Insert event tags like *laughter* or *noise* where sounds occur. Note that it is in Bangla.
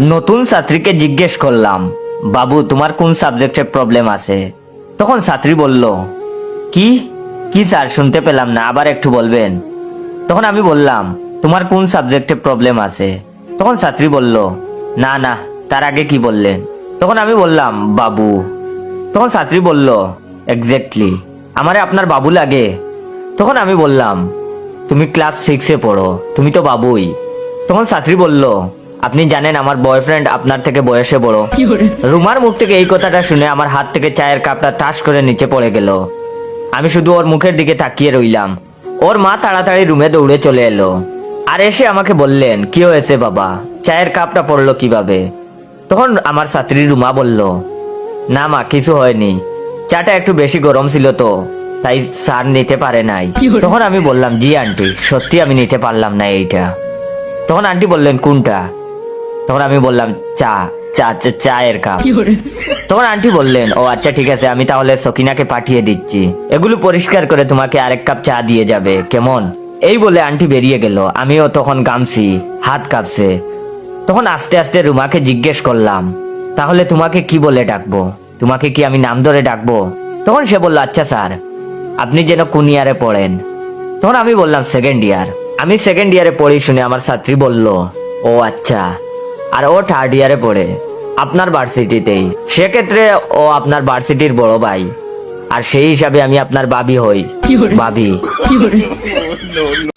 নতুন ছাত্রীকে জিজ্ঞেস করলাম, বাবু, তোমার কোন সাবজেক্টে প্রবলেম আছে? তখন ছাত্রী বলল, কি? কি স্যার, শুনতে পেলাম না, আবার একটু বলবেন? তখন আমি বললাম, তোমার কোন সাবজেক্টে প্রবলেম আছে? তখন ছাত্রী বলল, না না, তার আগে কি বললেন? তখন আমি বললাম, বাবু। তখন ছাত্রী বলল এক্স্যাক্টলি আমারে আপনার বাবু লাগে। তখন আমি বললাম, তুমি ক্লাস সিক্সে পড়ো, তুমি তো বাবুই। তখন ছাত্রী বলল আপনি জানেন আমার বয়ফ্রেন্ড আপনার থেকে বয়সে বড়। রুমার মুখ থেকে এই কথাটা শুনে আমার হাত থেকে চায়ের কাপটা টাস করে নিচে পড়ে গেল। আমি শুধু ওর মুখের দিকে তাকিয়ে রইলাম। ওর মা তাড়াতাড়ি রুমে দৌড়ে চলে এলো। আর এসে আমাকে বললেন কি হয়েছে বাবা? চায়ের কাপটা পড়ল কীভাবে? তখন আমার ছাত্রী রুমা বলল না মা কিছু হয়নি। চাটা একটু বেশি গরম ছিল তো তাই স্যার নিতে পারে নাই। তখন আমি বললাম জি আন্টি সত্যি আমি নিতে পারলাম না এইটা। তখন আন্টি বললেন কোনটা? তখন আমি বললাম চা চা চা- চায়ের কাপ। তখন আন্টি বললেন ও আচ্ছা ঠিক আছে আমি তাহলে সকিনাকে পাঠিয়ে দিচ্ছি। এগুলো পরিষ্কার করে তোমাকে আরেক কাপ চা দিয়ে যাবে কেমন? এই বলে আন্টি বেরিয়ে গেল। আমিও তখন গামছি হাত কাঁপছে। তখন আস্তে আস্তে রুমাকে জিজ্ঞেস করলাম তাহলে তোমাকে কি বলে ডাকবো? তোমাকে কি আমি নাম ধরে ডাকবো? তখন সে বলল আচ্ছা স্যার আপনি যেন কোন ইয়ারে পড়েন। তখন আমি বললাম সেকেন্ড ইয়ার। আমি সেকেন্ড ইয়ারে পড়ি শুনে আমার ছাত্রী বলল ও আচ্ছা আর ও থার্ড ইয়ারে পড়ে। আপনার ভার্সিটিতেই সেক্ষেত্রে ও আপনার ভার্সিটির বড় ভাই। আর সেই হিসাবে আমি আপনার বাবি হই। বাবি *laughs*